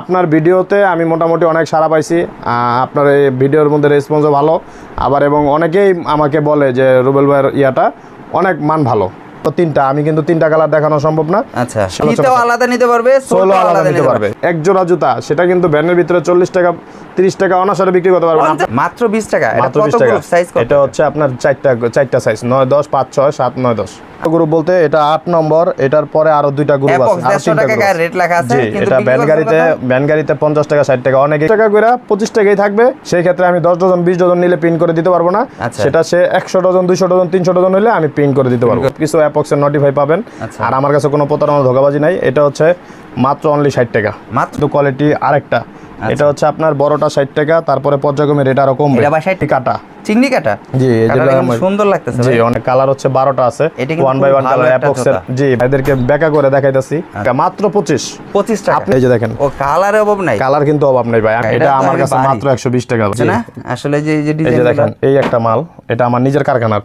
আপনার ভিডিওতে আমি মোটামুটি অনেক সাড়া পাইছি। আপনার এই ভিডিওর মধ্যে রেসপন্সও ভালো। আবার এবং অনেকেই আমাকে বলে যে রুবেল ভাইয়ের ইয়াটা অনেক মান ভালো। তো তিনটা আমি কিন্তু তিনটা কালার দেখানো সম্ভব না। আচ্ছা আলাদা নিতে পারবে আলাদা নিতে পারবে। এক জোড়া জুতা সেটা কিন্তু ব্যানের ভিতরে চল্লিশ টাকা তিরিশ টাকা অনাসারে বিক্রি করতে পারবেন মাত্র 20 টাকা? এটা কত গ্রুপ সাইজ কত? এটা হচ্ছে আপনার সাইজ নয় দশ পাঁচ ছয় সাত নয় দশ। গ্রুপ বলতে এটা আট নম্বর এটার পরে আরও দুইটা গ্রুপ আছে আরও 150 তিনটা টাকা group রেট লেখা আছে, কিন্তু এটা করছেন গাড়িতে কত? গাড়িতে পঞ্চাশ টাকা ষাট টাকা অনেকে টাকা করে পঁচিশ টাকাই থাকবে সেই ক্ষেত্রে আমি দশ ডজন বিশ ডজন নিলে প্রিন্ট করে দিতে পারব না। আচ্ছা। সেটা সে একশো ডজন দুইশো ডজন তিনশো ডজন হলে আমি প্রিন্ট করে দিতে পারব। কিছু অ্যাপক্সের নোটিফাই পাবেন। আচ্ছা। আর আমার কাছে কোনো প্রতারণা ধোকাবাজি নাই। এটা হচ্ছে মাত্র অনলি ষাট টাকা। মাত্র? কোয়ালিটি আরেকটা। এটা হচ্ছে আপনার বড়টা ষাট টাকা তারপরে পর্যায়ক্রমে রেট আরও কমবে। এটা আবার 60 কাটা। চিংড়ি কাটা? জি এই কালারটা যেটা কিন্তু আমার- সুন্দর লাগতেছে জি অনেক কালার হচ্ছে বারোটা আছে। ওয়ান বাই ওয়ান কালার একটা অ্যাপক্সের জি ভাইদেরকে ব্যাকা করে দেখাইতেছি। মাত্র পঁচিশ। 25 টাকা। আপনি এই যে দেখেন। ও অভাব নাই। কালার কিন্তু অভাব নেই ভাই। এটা আমার কাছে মাত্র একশো বিশ টাকা। বুঝছে না? আসলে যে যে এই যে ডিজাইন দেখেন এই একটা মাল। এটা আমার নিজের কারখানার।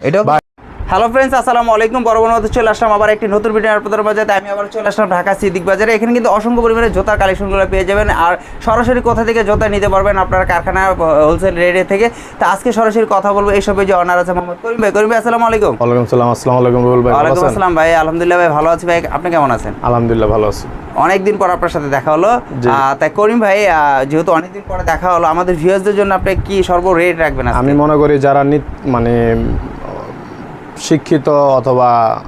হ্যালো ফ্রেন্ডস আসসালামু আলাইকুম। মতো চলে আসলাম আবার একটি নতুন ভিডিও আপনাদের মাঝে। আমি আবার চলে আসলাম ঢাকা সিদ্দিক বাজারে। এখানে কিন্তু অসংখ্য পরিমাণে জোতার কালেকশনগুলো পেয়ে যাবেন। আর সরাসরি কোথা থেকে জোতা নিতে পারবেন আপনার কারখানা হোলসেল রেটে থেকে। তা আজকে সরাসরি কথা বলব এইসবে যে অনার আছে মোহাম্মদ করিম ভাই। করিম ভাই আসসালামু আলাইকুম। ওয়ালাইকুম সালাম আসসালামু আলাইকুম রুবেল ভাই ওয়ালাইকুম আসসালাম ভাই আলহামদুলিল্লাহ ভাই ভালো আছি ভাই। আপনি কেমন আছেন? আলহামদুলিল্লাহ ভালো আছি। অনেকদিন পর আপনার সাথে দেখা হলো। তাই করিম ভাই আহ, যেহেতু অনেকদিন পরে দেখা হলো আমাদের ভিউয়ার্সদের জন্য আপনি কি সর্ব রেট রাখবেন? আমি মনে করি যারা মানে শিক্ষিত অথবা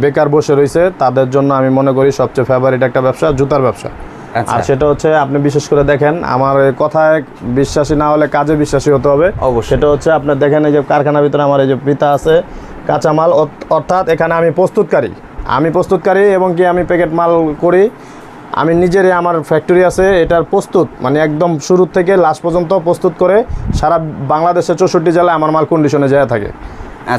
বেকার বসে রয়েছে তাদের জন্য আমি মনে করি সবচেয়ে ফেভারিট একটা ব্যবসা জুতার ব্যবসা। আচ্ছা। আর সেটা হচ্ছে আপনি বিশেষ করে দেখেন আমার কথায় বিশ্বাসী না হলে কাজে বিশ্বাসী হতে হবে। অবশ্যই। সেটা হচ্ছে আপনি দেখেন এই যে কারখানার ভিতরে আমার এই যে পিতা আছে কাঁচামাল অর্থ- অর্থাৎ এখানে আমি প্রস্তুতকারী। আমি প্রস্তুতকারী এবং কি আমি প্যাকেট মাল করি। আমি নিজেরই আমার ফ্যাক্টরি আছে এটার প্রস্তুত মানে একদম শুরু থেকে লাস্ট পর্যন্ত প্রস্তুত করে সারা বাংলাদেশের চৌষট্টি জেলায় আমার মাল কন্ডিশনে যায় থাকে।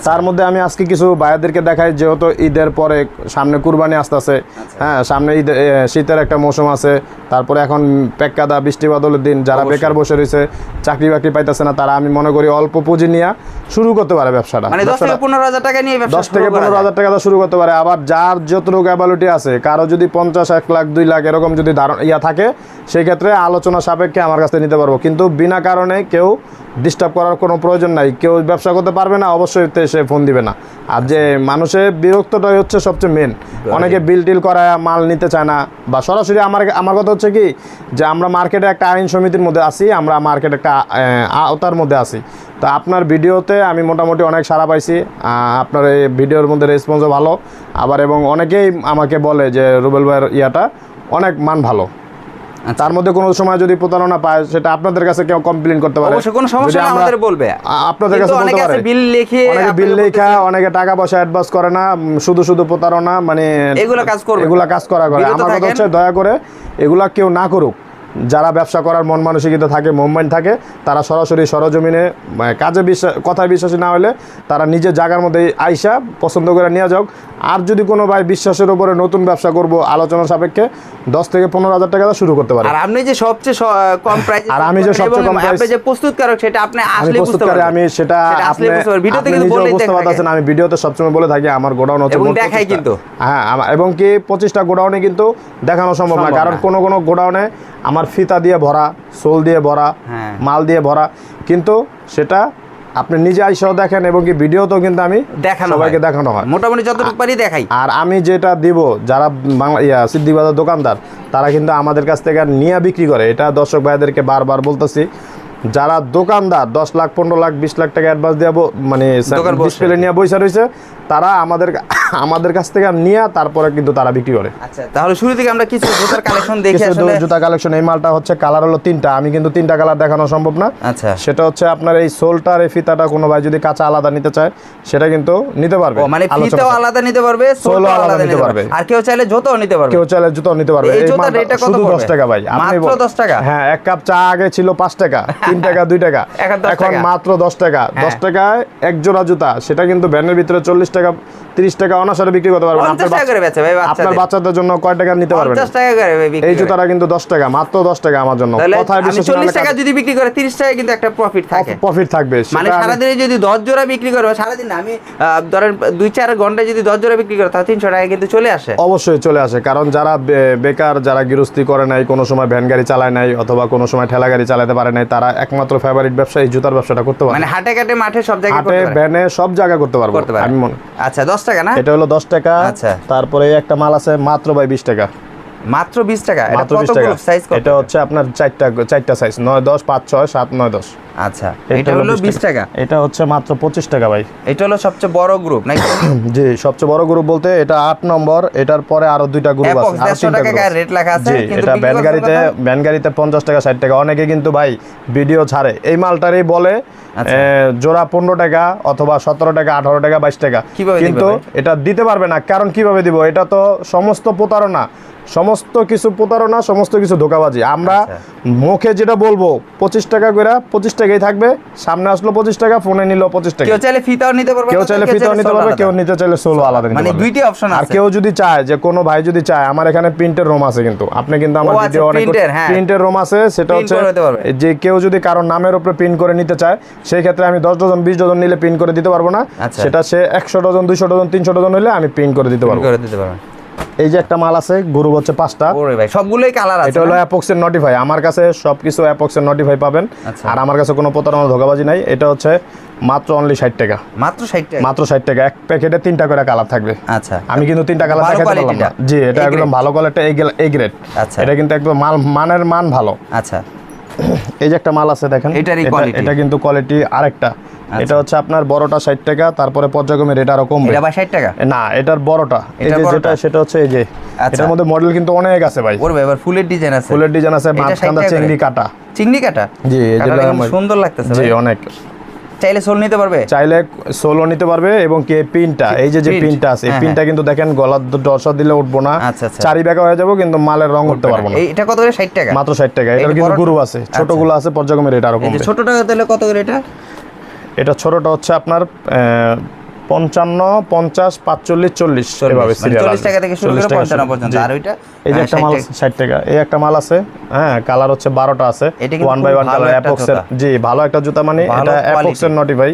তার মধ্যে আমি আজকে কিছু ভাইয়াদেরকে দেখাই যেহেতু ঈদের পরে সামনে কুরবানি আসতেছে। হ্যাঁ সামনে ঈদ শীতের একটা মৌসুম আছে। তারপরে এখন পেক্কাদা বৃষ্টি বাদলের দিন যারা বেকার বসে রয়েছে চাকরি বাকরি পাইতেছে না তারা আমি মনে করি অল্প পুঁজি নিয়ে শুরু করতে পারে ব্যবসাটা। মানে দশ থেকে ব্যবসাটা- পনেরো হাজার টাকা নিয়ে ব্যবসা দশ শুরু থেকে করা পনেরো যায়। হাজার টাকা দিয়ে শুরু করতে পারে। আবার যার যতটুকু অ্যাবিলিটি আছে কারও যদি পঞ্চাশ এক লাখ দুই লাখ এরকম যদি ধারণ ইয়া থাকে সেই ক্ষেত্রে আলোচনা সাপেক্ষে আমার কাছে নিতে পারব। কিন্তু বিনা কারণে কেউ ডিস্টার্ব করার কোনো প্রয়োজন নাই। কেউ ব্যবসা করতে পারবে না অবশ্যই তে সে ফোন দিবে না। আর যে মানুষের বিরক্তটাই হচ্ছে সবচেয়ে মেন অনেকে বিল টিল করায় মাল নিতে চায় না। বা সরাসরি আমার আমার কথা হচ্ছে কি যে আমরা মার্কেটে একটা আইন সমিতির মধ্যে আছি আমরা মার্কেটে একটা আওতার মধ্যে আছি। তো আপনার ভিডিওতে আমি মোটামুটি অনেক সাড়া পাইছি। আপনার এই ভিডিওর মধ্যে রেসপন্সও ভালো। আবার এবং অনেকেই আমাকে বলে যে রুবেল ভাইয়ের ইয়াটা অনেক মান ভালো। আচ্ছা। তার মধ্যে কোনো সময় যদি প্রতারণা পায় সেটা আপনাদের কাছে কেউ কমপ্লেন করতে পারে। অবশ্যই কোনো সমস্যা আমাদের বলবে। আপনাদের কাছে অনেকে বলতে পারে। বিল লিখে অনেকে বিল লেখা অনেকে টাকা পয়সা অ্যাডভান্স করে না শুধু শুধু প্রতারণা মানে এগুলা কাজ করবে। এগুলা কাজ করা করে। আমার কথা হচ্ছে দয়া করে এগুলা কেউ না করুক। যারা ব্যবসা করার মন মানসিকতা থাকে মুভমেন্ট থাকে তারা সরাসরি সরজমিনে মানে কাজে বিশ্বাস কথায় বিশ্বাসী না হলে তারা নিজের জায়গার মধ্যে আইসা পছন্দ করে নিয়ে যাক। আর যদি কোনো ভাই বিশ্বাসের উপরে নতুন ব্যবসা করব আলোচনা সাপেক্ষে দশ থেকে পনেরো হাজার টাকা শুরু করতে পারে। আর আপনি যে সবচেয়ে কম প্রাইসে আর আমি যে সবচেয়ে কম আপনি যে প্রস্তুতকারক সেটা আপনি আসলে বুঝতে প্রস্তুতকারী পারবেন। আমি সেটা আপনি ভিডিওতে কিন্তু নিজেও বুঝতে পারতেছেন আমি ভিডিওতে সবসময় বলে থাকি আমার গোডাউন হচ্ছে এবং দেখাই কিন্তু। হ্যাঁ এবং কি পঁচিশটা গোডাউনে কিন্তু দেখানো সম্ভব না কারণ। কোনো কোনো গোডাউনে আমার ফিতা দিয়ে ভরা সোল দিয়ে ভরা হ্যাঁ। মাল দিয়ে ভরা। কিন্তু সেটা আপনি নিজে আইসাও দেখেন এবং কি ভিডিওতেও কিন্তু আমি দেখানো সবাইকে দেখানো হয়। মোটামুটি যতটুকু পারি দেখাই। আর আমি যেটা দিব যারা বাংলা ইয়া দোকানদার তারা কিন্তু আমাদের কাছ থেকে নিয়ে বিক্রি করে। এটা দর্শক ভাইদেরকে বারবার বলতেছি যারা দোকানদার দশ লাখ পনেরো লাখ বিশ লাখ টাকা অ্যাডভান্স দেবো মানে। ডিসপ্লে নিয়ে বৈশা রয়েছে তারা আমাদের আমাদের কাছ থেকে নিয়ে তারপরে কিন্তু তারা বিক্রি করে। আচ্ছা তাহলে শুরু থেকে আমরা কিছু জুতার কালেকশন দেখি আসলে। জুতা কালেকশন এই মালটা হচ্ছে কালার হলো তিনটা। আমি কিন্তু তিনটা কালার দেখানো সম্ভব না। আচ্ছা। সেটা হচ্ছে আপনার এই সোলটার এই ফিতাটা কোনো ভাই যদি কাঁচা আলাদা নিতে চায় সেটা কিন্তু নিতে পারবে। মানে ফিতেও আলাদা নিতে পারবে সোলও আলাদা নিতে পারবে। আর কেউ চাইলে জুতাও নিতে পারবে। কেউ চাইলে জুতো নিতে পারবে। এই জুতার রেটটা কত পড়বে? দশ টাকা ভাই আপনি মাত্র 10 টাকা? হ্যাঁ এক কাপ চা আগে ছিল পাঁচ টাকা তিন টাকা দুই টাকা। এখন 10। মাত্র দশ টাকা। দশ হ্যাঁ। টাকায় এক জোড়া জুতা সেটা কিন্তু ব্যানের ভিতরে চল্লিশ টাকা তিরিশ টাকা অনাসারে বিক্রি করতে পারবেন। আপনার টাকা করে বেচে ভাই আপনার বাচ্চাদের জন্য কয় টাকা নিতে পারবেন? পঞ্চাশ টাকা করে বিক্রি এই জুতাটা কিন্তু দশ টাকা মাত্র দশ টাকা আমার জন্য। তাহলে কথায় আমি বিশ্বাস চল্লিশ টাকা যদি বিক্রি করে তিরিশ টাকা কিন্তু একটা প্রফিট থাকে। প্রফিট থাকবে। মানে সেটা আমি- সারাদিনে যদি দশ জোড়া বিক্রি করবে সারাদিন না, আমি ধরেন দুই চার ঘন্টায় যদি দশ জোড়া বিক্রি করে তাহলে তিনশো টাকা কিন্তু চলে আসে। অবশ্যই চলে আসে কারণ যারা বেকার যারা গৃহস্থী করে নাই কোনো সময় ভ্যান গাড়ি চালায় নাই অথবা কোনো সময় ঠেলা গাড়ি চালাতে পারে নাই তারা একমাত্র ফেভারিট ব্যবসা এই জুতার ব্যবসাটা করতে পারে মানে হাটে কাটে মাঠে সব জায়গায় করতে পারে। ভ্যানে সব জায়গায় করতে পারব। আমি মনে আচ্ছা দশ টাকা না? এটা হলো দশ টাকা। আচ্ছা। তারপরে একটা মাল আছে মাত্র ভাই বিশ টাকা। মাত্র বিশ টাকা? এটা টাকা। কতগুলো সাইজ কত? এটা হচ্ছে আপনার চারটা চারটা সাইজ নয় দশ পাঁচ ছয় সাত নয় দশ। আচ্ছা। এটা হলো বিশ টাকা? এটা হচ্ছে মাত্র পঁচিশ টাকা ভাই। এটা হলো সবচেয়ে বড় গ্রুপ নাকি? জি সবচেয়ে বড় গ্রুপ বলতে এটা আট নম্বর এটার পরে আরও দুইটা গ্রুপ আছে আরও 150 টাকা রেট লেখা আছে, কিন্তু এটা করছেন গাড়িতে কত? ভ্যান গাড়িতে পঞ্চাশ টাকা ষাট টাকা। অনেকে কিন্তু ভাই ভিডিও ছাড়ে। এই মালটারই বলে আচ্ছা। জোড়া পনেরো টাকা অথবা সতেরো টাকা আঠারো টাকা বাইশ টাকা। কিন্তু এটা দিতে পারবে না। কারণ কীভাবে দিব? এটা তো সমস্ত প্রতারণা। সমস্ত কিছু প্রতারণা সমস্ত কিছু ধোকাবাজি আমরা আচ্ছা। মুখে যেটা বলব পঁচিশ টাকা করে পঁচিশ টাকাই থাকবে সামনে আসলো পঁচিশ টাকা ফোনে নিল পঁচিশ টাকা কেউ চাইলে ফিতাও নিতে পারবে কেউ চাইলে ফিতাও নিতে পারবে আলাদা। কেউ নিতে চাইলে সোলো আলাদা মানে দুইটি অপশন আর কেউ যদি চায় যে কোনো ভাই যদি চায় আমার এখানে প্রিন্টের রুম আছে কিন্তু আপনি কিন্তু আমার ভিডিও অনেক হ্যাঁ। প্রিন্টের রুম আছে সেটা হচ্ছে করে পারবে। যে কেউ যদি কারোর নামের উপরে প্রিন্ট করে নিতে চায় সেই ক্ষেত্রে আমি দশ ডজন বিশ ডজন নিলে প্রিন্ট করে দিতে পারব না আচ্ছা। সেটা সে একশো ডজন দুইশো ডজন তিনশো ডজন হলে আমি প্রিন্ট করে দিতে পারব করে দিতে পারবেন এই যে একটা মাল আছে গরু হচ্ছে পাঁচটা। ওরে ভাই সবগুলোই কালার আছে এটা হলো অ্যাপক্সের নোটিফাই আমার কাছে সবকিছু অ্যাপক্সের নোটিফাই পাবেন। আচ্ছা। আর আমার কাছে কোনো প্রতারণা ধোকাবাজি নাই। এটা হচ্ছে মাত্র অনলি ষাট টাকা। মাত্র ষাট টাকা? মাত্র ষাট টাকা। এক প্যাকেটে তিনটা করে কালার থাকবে। আচ্ছা। আমি কিন্তু তিনটা কালার দেখাতে পারলাম না। জি এটা একদম? ভালো কোয়ালিটি এই গ্রেড আচ্ছা। এটা কিন্তু একদম মাল মানের মান ভালো। আচ্ছা। এই যে একটা মাল আছে দেখেন? এটা কিন্তু কোয়ালিটি আরেকটা। এটা হচ্ছে আপনার বড়টা ষাট টাকা তারপরে পর্যায়ক্রমে রেট আরও কমবে। এটা ভাই ষাট টাকা? না এটার বড়টা এই যে যেটা সেটা হচ্ছে এই যে। আচ্ছা। এটার মধ্যে মডেল কিন্তু অনেক আছে ভাই। ওর এবার ফুলের ডিজাইন আছে। ফুলের ডিজাইন আছে এটা 60 মাঝখানটা চিংড়ি কাটা। চিংড়ি কাটা? জি আমার- সুন্দর লাগতেছে জি অনেক। চাইলে সোল নিতে পারবে? চাইলে সোলো নিতে পারবে এবং কে পিনটা এই যে যে পিনটা আছে এই হ্যাঁ, পিনটা কিন্তু দেখেন গলার দশা দিলে উঠবো না। আচ্ছা, আচ্ছা। চারি ব্যাগা হয়ে যাব কিন্তু মালের রং উঠতে পারব না। এটা কত করে? ষাট টাকা। মাত্র ষাট টাকা। এই এটার কিন্তু গুরু আছে ছোটগুলো আছে পর্যায়ক্রমে রেট আরও এই যে কমবে। ছোট টাকা তাহলে কত করে এটা? এটা ছোটটা হচ্ছে আপনার পঞ্চান্ন পঞ্চাশ পাঁচচল্লিশ চল্লিশ এভাবে মানে চল্লিশ টাকা থেকে শুরু করে পঞ্চান্ন পর্যন্ত। আর ওইটা এই যে একটা মাল। ষাট টাকা। এই একটা মাল আছে হ্যাঁ কালার হচ্ছে বারোটা আছে ওয়ান বাই ওয়ান কালার অ্যাপক্সের জি ভালো একটা জুতা মানে এটা অ্যাপক্সের নটিফাই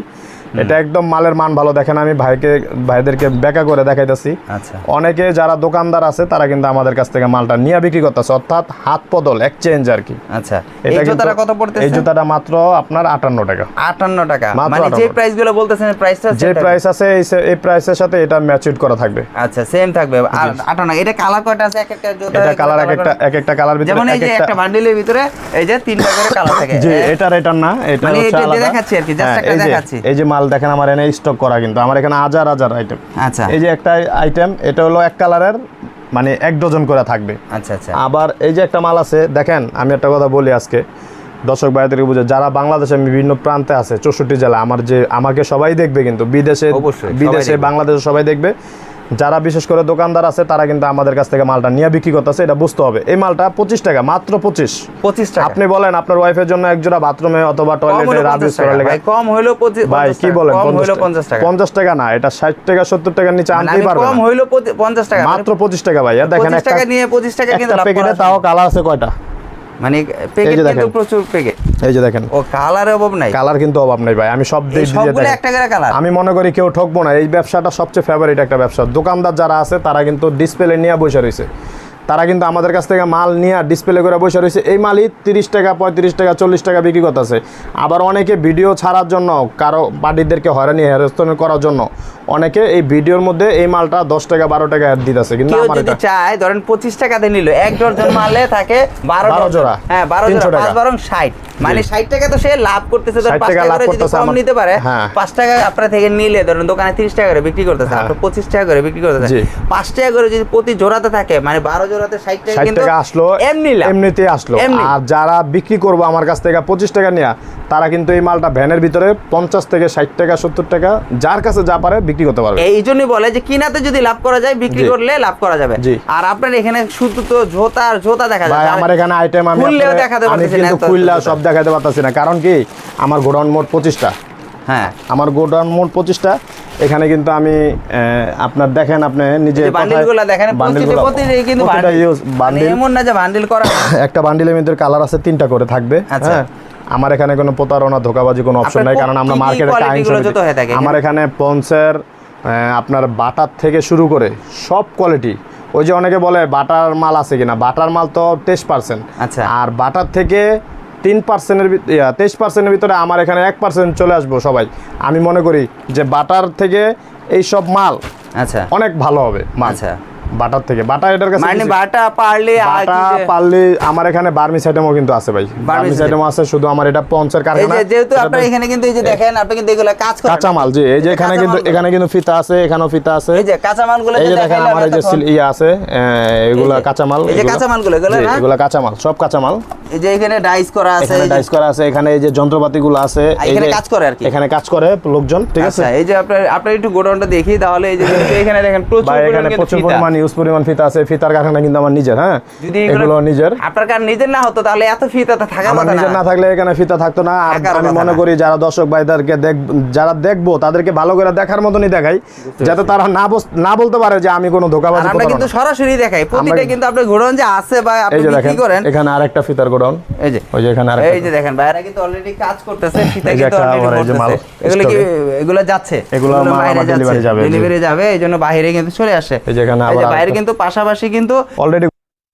এটা একদম মালের মান ভালো। দেখেন আমি ভাইকে ভাইদেরকে বেকা করে দেখাইতেছি। আচ্ছা। অনেকে যারা দোকানদার আছে তারা কিন্তু আমাদের কাছ থেকে মালটা নিয়ে বিক্রি করতেছে অর্থাৎ হাত বদল এক্সচেঞ্জ আর কি। আচ্ছা। এই এটা জুতাটা কত পড়তেছে? এই জুতাটা মাত্র আপনার আটান্ন টাকা। আটান্ন টাকা। মানে যে প্রাইসগুলো বলতেছেন প্রাইসটা যে প্রাইস আছে এই প্রাইসের সাথে এটা ম্যাচিউড করা থাকবে। আচ্ছা সেম থাকবে। আর এটা কালার কয়টা আছে? এক একটা জুতা এটা কালার এক একটা এক একটা কালার ভিতরে যেমন এই যে একটা বান্ডিলের ভিতরে এই যে তিনটা করে কালার থাকে। জি এ- এটার এটার না এটা মানে হচ্ছে এটা দেখাচ্ছি আর কি, just হ্যাঁ, একটা দেখাচ্ছি। এই যে মাল দেখেন আমার এনে স্টক করা কিন্তু। আমার এখানে হাজার হাজার আইটেম আচ্ছা। এই যে একটা আইটেম এটা হলো এক কালারের মানে এক ডজন করে থাকবে। আচ্ছা আচ্ছা। আবার এই যে একটা মাল আছে দেখেন আমি একটা কথা বলি আজকে। দর্শক বাইরে বুঝে যারা বাংলাদেশে বিভিন্ন প্রান্তে আছে চৌষট্টি জেলা আমার যে আমাকে সবাই দেখবে কিন্তু বিদেশে বিদেশে। বাংলাদেশে সবাই দেখবে। যারা বিশেষ করে দোকানদার আছে তারা কিন্তু আমাদের কাছ থেকে মালটা নিয়ে বিক্রি করতেছে এটা বুঝতে হবে। এই মালটা পঁচিশ টাকা মাত্র পঁচিশ। পঁচিশ টাকা। আপনি বলেন আপনার ওয়াইফের জন্য একজোড়া বাথরুমে অথবা টয়লেটে রাব পঞ্চাশ করার লেগে কম হইল পঁচিশ ভাই কি। বলেন পঞ্চাশ টাকা। পঞ্চাশ টাকা না এটা ষাট টাকা সত্তর টাকার নিচে মানে আনতেই পারবে কম। হইল পঞ্চাশ টাকা। মাত্র পঁচিশ টাকা ভাই দেখেন একটা টাকা নিয়ে পঁচিশ টাকা প্যাকেটে তাও কালার আছে কয়টা? মানে প্যাকেট কিন্তু প্রচুর প্যাকেট এই যে দেখেন। ও অভাব নাই। কালার কিন্তু অভাব নেই ভাই। আমি সব দিয়ে দেখেন। একটা করে কালার। আমি মনে করি কেউ ঠকবো না। এই ব্যবসাটা সবচেয়ে ফেভারিট একটা ব্যবসা। দোকানদার যারা আছে তারা কিন্তু ডিসপ্লে নিয়ে বসে রয়েছে। তারা কিন্তু আমাদের কাছ থেকে মাল নিয়ে ডিসপ্লে করে বসে রয়েছে। এই মালই তিরিশ টাকা পঁয়ত্রিশ টাকা চল্লিশ টাকা বিক্রি করতেছে। আবার অনেকে ভিডিও ছাড়ার জন্য কারও পার্টিদেরকে হয়রানি হ্যারাস্ত করার জন্য অনেকে এই ভিডিওর মধ্যে এই মালটা দশ টাকা বারো টাকা অ্যাড দিতেছে কিন্তু আমার যদি চায় ধরেন পঁচিশ টাকাতে নিল এক ডজন মালে থাকে বারো বারো জোড়া। হ্যাঁ বারো জোড়া পাঁচ। বারং ষাট মানে ষাট টাকা তো সে লাভ করতেছে ধরেন 60 পাঁচ টাকা করে যদি কম নিতে পারে হ্যাঁ। পাঁচ টাকা আপনার থেকে নিলে ধরেন দোকানে তিরিশ টাকা করে বিক্রি করতেছে হ্যাঁ। আপনার পঁচিশ টাকা করে বিক্রি করতেছে পাঁচ টাকা করে যদি প্রতি জোড়াতে থাকে মানে বারো জোড়াতে ষাট টাকা কিন্তু আসলো এমনি লাভ এমনিতেই আসলো আর যারা বিক্রি করব আমার কাছ থেকে পঁচিশ টাকা নিয়ে তারা কিন্তু এই মালটা ভ্যানের ভিতরে পঞ্চাশ থেকে ষাট টাকা সত্তর টাকা যার কাছে যা পারে বিক্রি করতে পারবে। এই জন্যই বলে যে কিনাতে যদি লাভ করা যায় বিক্রি করলে লাভ করা যাবে। আর আপনার এখানে শুধু তো জোতা আর জোতা দেখা ভাই যায় আমার এখানে আইটেম আমি দেখাতে পারতেছি না কিন্তু খুললা সব দেখাতে পারতেছি না। কারণ কি? আমার গোডাউন মোট পঁচিশটা। হ্যাঁ। আমার গোডাউন মোট পঁচিশটা। এখানে কিন্তু আমি আপনার দেখেন আপনি নিজে বান্ডিলগুলো দেখেন কিন্তু বান্ডিল বান্ডিল এমন না যে বান্ডিল করা একটা বান্ডিলের মধ্যে কালার আছে তিনটা করে থাকবে। আচ্ছা। হ্যাঁ। আমার এখানে কোনো প্রতারণা ধোকাবাজি কোনো অপশন নাই কারণ আমরা মার্কেটে আমার এখানে। পন্সের আপনার বাটার থেকে শুরু করে সব কোয়ালিটি ওই যে অনেকে বলে বাটার মাল আছে কিনা বাটার মাল তো তেইশ পার্সেন্ট আচ্ছা। আর বাটার থেকে তিন পার্সেন্টের তেইশ পার্সেন্টের ভিতরে আমার এখানে এক পার্সেন্ট চলে আসব সবাই। আমি মনে করি যে বাটার থেকে এই সব মাল আচ্ছা। অনেক ভালো হবে আচ্ছা। বাটার থেকে। বাটা এটার কাছে মানে বাটা পারলে বাটা পারলে আমার এখানে বার্মিস আইটেমও কিন্তু আছে ভাই। বার্মিস। আইটেম আছে শুধু আমার এটা পঞ্চের এই কারখানা। যে যেহেতু আপনি আপনার এখানে কিন্তু এই যে দেখেন আপনি কিন্তু এগুলা কাজ করেন। কাঁচা মাল জি এই যে এখানে কিন্তু এখানে কিন্তু ফিতা আছে এখানেও ফিতা আছে। এই যে কাঁচা মালগুলো এই যে দেখেন আমার এই যে। সিল- ইয়ে আছে এগুলা এই কাঁচা মাল এই যে কাঁচা মালগুলো, এগুলো না? এগুলা কাঁচা মাল সব কাঁচা মাল এই যে এখানে ডাইস করা আছে এখানে ডাইস করা আছে এখানে এই যে যন্ত্রপাতিগুলো আছে এখানে কাজ করে আর কি? এখানে কাজ করে লোকজন ঠিক আছে? আচ্ছা এই যে আপনার আপনার একটু গোডাউনটা দেখি তাহলে এই যে এখানে দেখেন প্রচুর এখানে প্রচুর। পরিমাণ ইউজ পরিমাণ ফিতা আছে। ফিতার কারখানা কিন্তু আমার নিজের হ্যাঁ? এগুলো নিজের। আপনার কার নিজের না হতো তাহলে এত ফিতা তো আমার কথা নিজের না না থাকলে এখানে ফিতা থাকতো না। আর আমি মনে করি যারা দর্শক ভাইদেরকে দেখ যারা দেখব তাদেরকে ভালো করে দেখার মতনই দেখাই যাতে তারা না না বলতে পারে যে আমি কোনো ধোকাবাজি আমরা কিন্তু সরাসরি দেখাই। প্রতিটা কিন্তু আপনার গোডাউন যে আছে বা আপনি দেখেন করেন এখানে আরেকটা ফিতার গোডাউন এই যে। ওই যে এখানে আর এই যে দেখেন ভাইরা কিন্তু অলরেডি কাজ করতেছে ফিতা কিন্তু অলরেডি মাল করতেছে। এগুলো কি এগুলো যাচ্ছে? এগুলো বাইরে যাবে, ডেলিভারি যাবে এইজন্য বাইরে কিন্তু চলে আসে। এই যে এখানে আবার বাইরে কিন্তু পাশাপাশি কিন্তু অলরেডি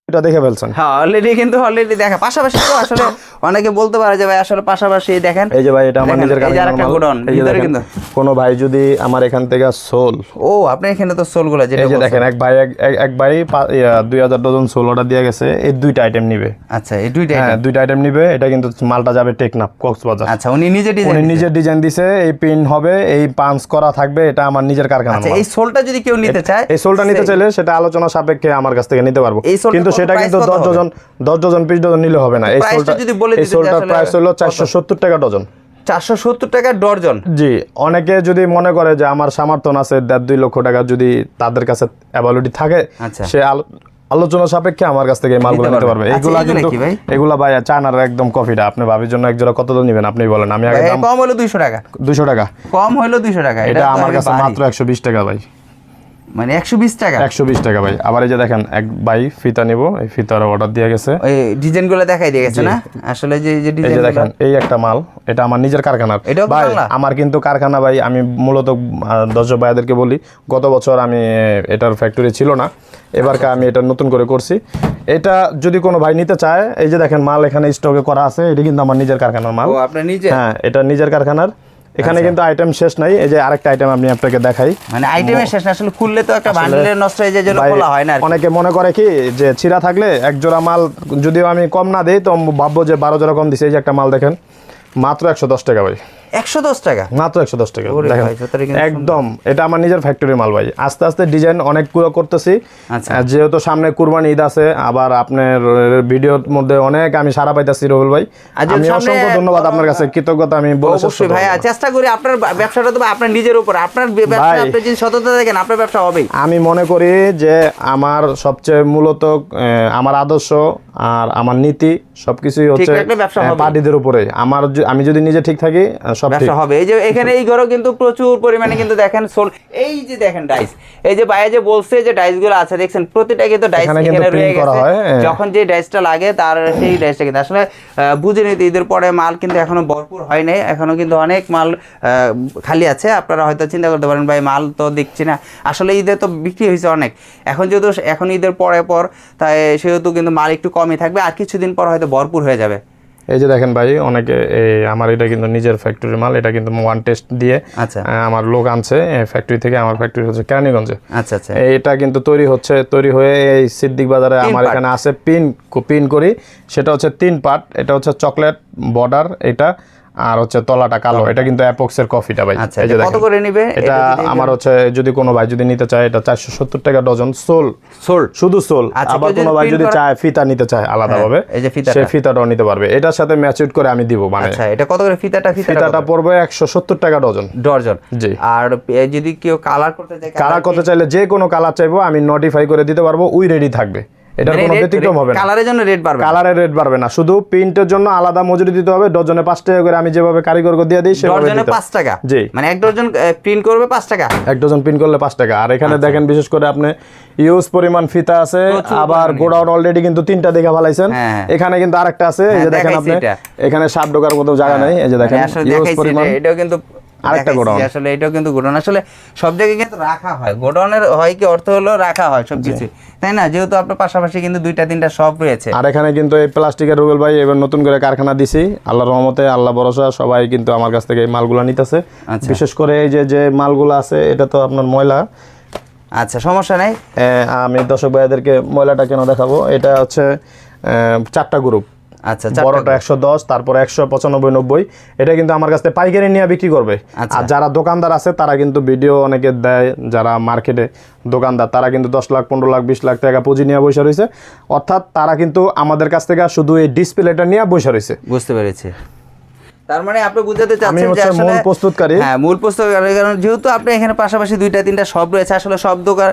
এটা দেখে ফেলছেন? হ্যাঁ অলরেডি কিন্তু অলরেডি দেখা পাশাপাশি তো আসলে অনেকে বলতে পারে যে ভাই আসলে পাশাপাশি দেখেন। এই যে ভাই এটা আমার নিজের আরেকটা মাল। গোডাউন, ভিতরে কিন্তু। কোনো ভাই যদি আমার এখান থেকে সোল ও আপনি এখানে তো সোলগুলো যেটা এই যে দেখেন এক ভাই এক- ভাই পা- ইয়া, দুই হাজার ডজন সোল অর্ডার দিয়ে গেছে এই দুইটা আইটেম নিবে। আচ্ছা এই দুইটা হ্যাঁ দুইটা আইটেম নিবে এটা কিন্তু মালটা যাবে টেকনাফ কক্সবাজার। আচ্ছা উনি নিজে ডিজাইন উনি নিজের ডিজাইন দিছে এই পিন হবে এই পাঞ্চ করা থাকবে এটা আমার নিজের কারখানা আচ্ছা এই সোলটা যদি কেউ নিতে চায় এই সোলটা নিতে চাইলে সেটা আলোচনা সাপেক্ষে আমার কাছ থেকে নিতে পারব। এই সোলটা কিন্তু সেটা কিন্তু কত দশ হবে? ডজন দশ ডজন পিস ডজন নিলে হবে না এই সোলটা যদি বলে দিতেন সোলটার প্রাইস হলো কত? চারশো সত্তর টাকা ডজন চারশো সত্তর টাকা ডর্জন জি অনেকে যদি মনে করে যে আমার সামর্থ্য আছে দেড় দুই লক্ষ টাকা যদি তাদের কাছে অ্যাভালিটি থাকে আচ্ছা। সে আলোচনা সাপেক্ষে আমার কাছ থেকে মালগুলো নিতে পারবে। আচ্ছা, এগুলা কিন্তু? এগুলা ভাই চায়নার একদম কফিটা আপনি ভাবির জন্য একজোড়া কত দাম নেবেন আপনি বলেন আমি আগে দাম কম হলো দুইশো টাকা দুশো টাকা কম হলো দুইশো টাকা এটা আমার কাছে মাত্র একশো বিশ টাকা ভাই মানে একশো বিশ টাকা। একশো বিশ টাকা ভাই। আবার এই যে দেখেন এক ভাই ফিতা নিব এই ফিতার অর্ডার দিয়ে গেছে। ওই ডিজাইনগুলো দেখাই দিয়ে গেছে না? আসলে যে যে এই যে ডিজাইন দেখেন এই একটা মাল এটা আমার নিজের কারখানার ভাই আমার কিন্তু কারখানা ভাই আমি মূলত দর্শক ভাইদেরকে বলি গত বছর আমি এটার ফ্যাক্টরি ছিল না। এবারকে আমি এটা নতুন করে করছি। এটা যদি কোনো ভাই নিতে চায় এই যে দেখেন মাল এখানে স্টকে করা আছে এটা কিন্তু আমার নিজের কারখানার মাল। ও আপনার নিজে হ্যাঁ এটা নিজের কারখানার। এখানে কিন্তু আইটেম শেষ নাই এই যে আরেকটা আইটেম আমি আপনাকে দেখাই। মানে আইটেমের শেষ না, আসলে খুললে তো একটা বান্ডেলের নষ্ট হয়ে যায় জন্য খোলা হয় না অনেকে মনে করে কি যে ছিঁড়া থাকলে এক জোড়া মাল যদিও আমি কম না দেই তো ভাববো যে বারো জোড়া কম দিছে এই যে একটা মাল দেখেন মাত্র একশো দশ টাকা ভাই। একশো দশ টাকা? মাত্র একশো দশ টাকা। একদম এটা আমার নিজের ফ্যাক্টরির মাল ভাই। আস্তে আস্তে ডিজাইন অনেকগুলো করতেছি। আচ্ছা। যেহেতু সামনে কুরবানি ঈদ আছে আবার আপনার ভিডিওর মধ্যে অনেক আমি সারা পাইতাছি রবুল ভাই। আমি অসংখ্য ধন্যবাদ আপনার কাছে কৃতজ্ঞতা আমি অবশ্যই ভাই চেষ্টা করি আপনার ব্যবসাটা তো আপনার নিজের উপর। আপনার ব্যবসা। আপনি যদি সততা দেখেন আপনার ব্যবসা হবেই। আমি মনে করি যে আমার সবচেয়ে মূলত আমার আদর্শ আর আমার নীতি সবকিছুই হচ্ছে। পার্টিদের উপরে। আমার আমি যদি নিজে ঠিক থাকি সব ব্যবসা হবে। এই যে এখানে এই ঘরেও কিন্তু প্রচুর পরিমাণে কিন্তু দেখেন সোল এই যে দেখেন ডাইস এই যে বাইরে যে বলছে যে ডাইসগুলো আছে দেখছেন প্রতিটা কিন্তু ডাইস এখানে রয়ে গেছে। হ্যাঁ। যখন যে ডাইসটা লাগে তার সেই ডাইসটা কিন্তু আসলে বুঝে নিতে ঈদের পরে মাল কিন্তু এখনও ভরপুর হয় নাই। এখনও কিন্তু অনেক মাল আহ, খালি আছে। আপনারা হয়তো চিন্তা করতে পারেন ভাই মাল তো দেখছি না। আসলে ঈদে তো বিক্রি হয়েছে অনেক। এখন যেহেতু এখন ঈদের পরে পর তাই সেহেতু কিন্তু মাল একটু কমই থাকবে আর কিছুদিন পর হয়তো ভরপুর হয়ে যাবে। এই যে দেখেন ভাই অনেকে এই আমার এটা কিন্তু নিজের ফ্যাক্টরি মাল এটা কিন্তু ওয়ান টেস্ট দিয়ে আচ্ছা। আমার লোক আনছে ফ্যাক্টরি থেকে আমার ফ্যাক্টরি হচ্ছে কেরানীগঞ্জে। আচ্ছা আচ্ছা। এটা কিন্তু তৈরি হচ্ছে তৈরি হয়ে এই সিদ্দিক বাজারে আমার এখানে আছে পিন পিন করি। সেটা হচ্ছে তিন পার্ট এটা হচ্ছে চকলেট বর্ডার এটা আর হচ্ছে তলাটা কালো এটা কিন্তু অ্যাপক্সের কফিটা ভাই। আচ্ছা এই যে কত করে নিবে? এটা আমার হচ্ছে যদি কোনো ভাই যদি নিতে চায় এটা চারশো সত্তর টাকা ডজন সোল। সোল্ড শুধু সোল। আচ্ছা, আবার কোনো ভাই যদি চায় ফিতা নিতে চায় আলাদাভাবে এই যে ফিতাটা। সে ফিতাটাও নিতে পারবে। এটার সাথে ম্যাচিউড করে আমি দিব মানে আচ্ছা এটা কত করে? ফিতাটা ফিতাটা পড়বে একশো সত্তর টাকা ডজন। ডর্জন জি। আর যদি কেউ কালার করতে চায় কালার করতে চাইলে যে কোনো কালার চাইব আমি নোটিফাই করে দিতে পারব উই রেডি থাকবে। এটার কোনো ব্যতিক্রম হবে না। কালারের জন্য রেট বাড়বে কালারের রেট বাড়বে না। শুধু প্রিন্টের জন্য আলাদা মজুরি দিতে হবে। ডজনে পাঁচ টাকা করে আমি যেভাবে কারিগর দিয়ে দিই সেভাবে ডজনে দিতে পাঁচ টাকা? জি। মানে এক ডজন প্রিন্ট করবে পাঁচ টাকা? এক ডজন প্রিন্ট করলে পাঁচ টাকা। আর এখানে দেখেন বিশেষ করে আপনি ইউজ পরিমাণ ফিতা আছে আচ্ছা। আবার গোডাউন অলরেডি কিন্তু তিনটা দেখা ফেলাইছেন। হ্যাঁ। এখানে কিন্তু আরেকটা আছে। এই হ্যাঁ, যে দেখেন আপনি এখানে সাপ ঢোকার মতো জায়গা নেই। এই যে দেখেন মানে ইউজ পরিমাণ। এটাও কিন্তু আরেকটা গোডাউন। আসলে এটাও কিন্তু গোডাউন। আসলে সব জায়গায় কিন্তু রাখা হয়। গোডাউনের হয় কি অর্থ হলো রাখা হয় সবকিছু। তাই না? যেহেতু আপনার পাশাপাশি কিন্তু দুইটা তিনটা শপ রয়েছে। আর এখানে কিন্তু এই প্লাস্টিকের রুবেল ভাই এবার নতুন করে কারখানা দিছি। আল্লাহর রহমতে আল্লাহ ভরসা সবাই কিন্তু আমার কাছ থেকে এই মালগুলা নিতেছে। আচ্ছা। বিশেষ করে এই যে যে মালগুলো আছে এটা তো আপনার ময়লা। আচ্ছা সমস্যা নাই। আমি দর্শক ভাইদেরকে ময়লাটা কেন দেখাবো? এটা হচ্ছে চারটা গ্রুপ আচ্ছা বড়টা একশো দশ তারপর একশো পঁচানব্বই নব্বই। এটা কিন্তু আমার কাছ পাইকারি নিয়ে বিক্রি করবে। আচ্ছা। আর যারা দোকানদার আছে তারা কিন্তু ভিডিও অনেকে দেয় যারা মার্কেটে দোকানদার তারা কিন্তু দশ লাখ পনেরো লাখ বিশ লাখ টাকা পুঁজি নিয়ে বসে রয়েছে। অর্থাৎ তারা কিন্তু আমাদের কাছ থেকে শুধু এই ডিসপ্লেটা নিয়ে বসে রয়েছে। বুঝতে পেরেছি। তার মানে আপনি বুঝাতে চাচ্ছেন যে আসলে মূল প্রস্তুতকারী। হ্যাঁ মূল প্রস্তুতকারী কারণ যেহেতু আপনি এখানে পাশাপাশি দুইটা তিনটা শপ রয়েছে আসলে সব দোকান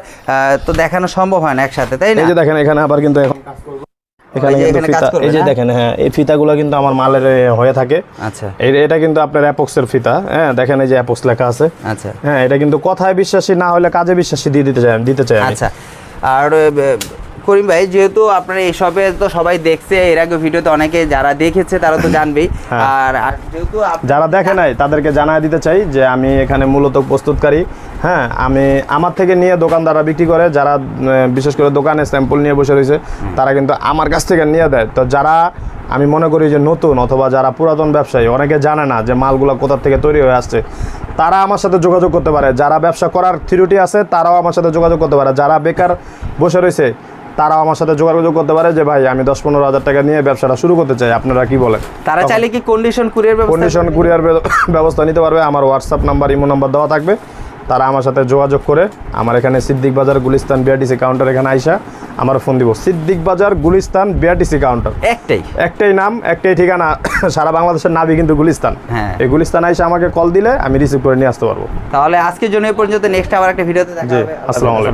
তো দেখানো সম্ভব হয় না একসাথে তাই না? এই যে দেখেন এখানে আবার কিন্তু এখন এখানে এই যে কিন্তু এই যে দেখেন হ্যাঁ এই ফিতাগুলো কিন্তু আমার মালের হয়ে থাকে। আচ্ছা। এটা কিন্তু আপনার অ্যাপক্সের ফিতা হ্যাঁ দেখেন এই যে অ্যাপক্স লেখা আছে। আচ্ছা। হ্যাঁ এটা কিন্তু কথায় বিশ্বাসী না হলে কাজে বিশ্বাসী দিয়ে দিতে চাই দিতে চাই আচ্ছা। আর করিম ভাই যেহেতু আপনার এই সবে তো সবাই দেখছে এর আগে ভিডিওতে অনেকে যারা দেখেছে তারা তো জানবেই। হ্যাঁ। আর আর যেহেতু যারা দেখে নাই তাদেরকে জানায় দিতে চাই যে আমি এখানে মূলত প্রস্তুতকারী। হ্যাঁ আমি আমার থেকে নিয়ে দোকানদাররা বিক্রি করে যারা বিশেষ করে দোকানে স্যাম্পল নিয়ে বসে রয়েছে তারা কিন্তু আমার কাছ থেকে নিয়ে দেয়। তো যারা আমি মনে করি যে নতুন অথবা যারা পুরাতন ব্যবসায়ী অনেকে জানে না যে মালগুলো কোথা থেকে তৈরি হয়ে আসছে তারা আমার সাথে যোগাযোগ করতে পারে। যারা ব্যবসা করার থিরুটি আছে তারাও আমার সাথে যোগাযোগ করতে পারে। যারা বেকার বসে রয়েছে তারাও আমার সাথে যোগাযোগ করতে পারে যে ভাই আমি দশ পনেরো হাজার টাকা নিয়ে ব্যবসাটা শুরু করতে চাই। আপনারা কি বলেন? তারা চাইলে কি কন্ডিশন কুরিয়ার কন্ডিশন কুরিয়ার ব্যবস্থা নিতে পারবে। আমার হোয়াটসঅ্যাপ নাম্বার ইমো নাম্বার দেওয়া থাকবে। তারা আমার সাথে যোগাযোগ করে আমার এখানে সিদ্দিক বাজার গুলিস্তান বিআরটিসি কাউন্টার এখানে আইসা আমার ফোন দিব। সিদ্দিক বাজার গুলিস্তান বিআরটিসি কাউন্টার একটাই। একটাই নাম একটাই ঠিকানা সারা বাংলাদেশের নাবি কিন্তু গুলিস্তান। হ্যাঁ। এই গুলিস্তান আইসা আমাকে কল দিলে আমি রিসিভ করে নিয়ে আসতে পারব। তাহলে আজকের জন্য এই পর্যন্ত নেক্সট আবার একটা ভিডিওতে দেখা হবে। আসসালামু আলাইকুম।